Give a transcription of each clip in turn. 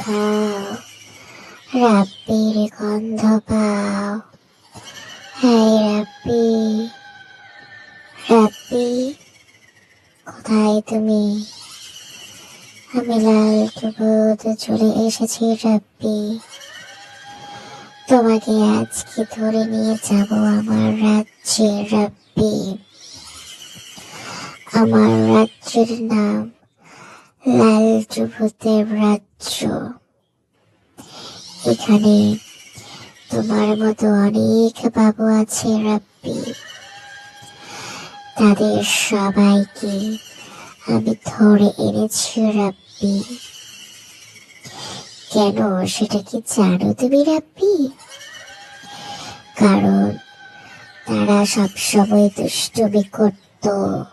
খাও রাব্বির গন্ধ পাও। হাই রাব্বি রাব্বি, কোথায় তুমি? আমি লাল টুকুত চলে এসেছি রাব্বি। তোমাকে আজকে ধরে নিয়ে যাব আমার রাজ্যে রাব্বি। আমার রাজ্যের নাম লাল যুবতের রাজ্য। এখানে তোমার মতো অনেক বাবু আছে, রাব্বি। তাদের সবাইকে আমি ধরে এনেছি, রাব্বি। কেন সেটা কি জানো তুমি, রাব্বি? কারণ তারা সবসময় দুষ্টুমি করতো।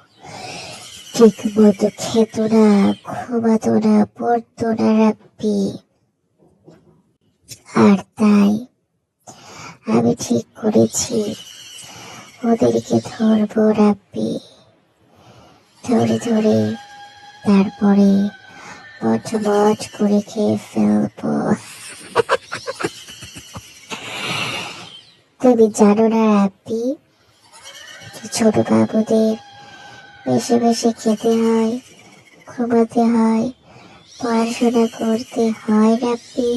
ঠিক মতো খেত না ঘুমাতো না পড়তো না রাব্বি আর তাই আমি ঠিক করেছি ওদেরকে ধরবো রাব্বি ধরে ধরে তারপরে মচ করে খেয়ে ফেলব তুমি জানো না রাব্বি ছোট বাবুদের বেশি বেশি খেতে হয় ঘুমাতে হয়, পড়াশোনা করতে হয় রাব্বি।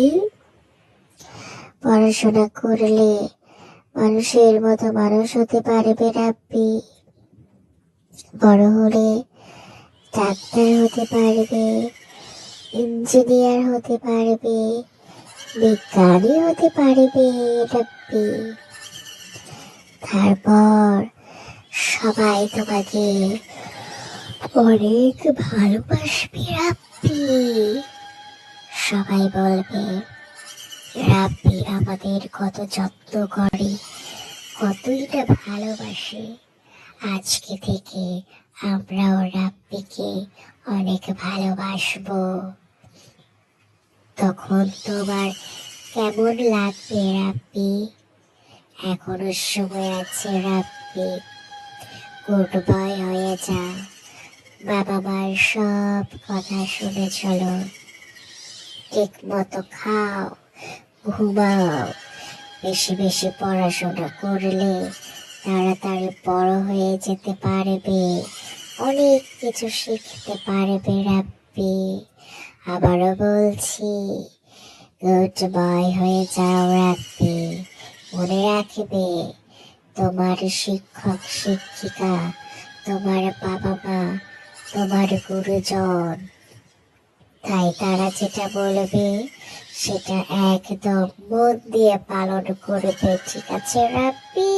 পড়াশোনা করলে মানুষের মতো মানুষ হতে পারবে রাব্বি। বড় হলে ডাক্তার হতে পারবে, ইঞ্জিনিয়ার হতে পারবে বিজ্ঞানী হতে পারবে রাব্বি। তারপর সবাই তোমাকে অনেক ভালোবাসবি রাব্বি। সবাই বলবে, রাব্বি আমাদের কত যত্ন করে কতই না ভালোবাসে। আজকে থেকে আমরাও রাব্বিকে অনেক ভালোবাসবো। তখন তোমার কেমন লাগবে রাব্বি? এখনও সময় আছে রাব্বি। গুড বয় হয়ে যা। বাবা মার সব কথা শুনে চলো। ঠিক মতো খাও, ঘুমাও। বেশি বেশি পড়াশোনা করলে তাড়াতাড়ি বড় হয়ে যেতে পারবে। অনেক কিছু শিখতে পারবে রাব্বি। আবারও বলছি, গুড বয় হয়ে যাও রাব্বি। মনে রাখবে, তোমার শিক্ষক, শিক্ষিকা, তোমার বাবা মা তোমার গুরুজন। তাই তারা যেটা বলবে, সেটা একদম মন দিয়ে পালন করবে, ঠিক আছে, রাব্বি?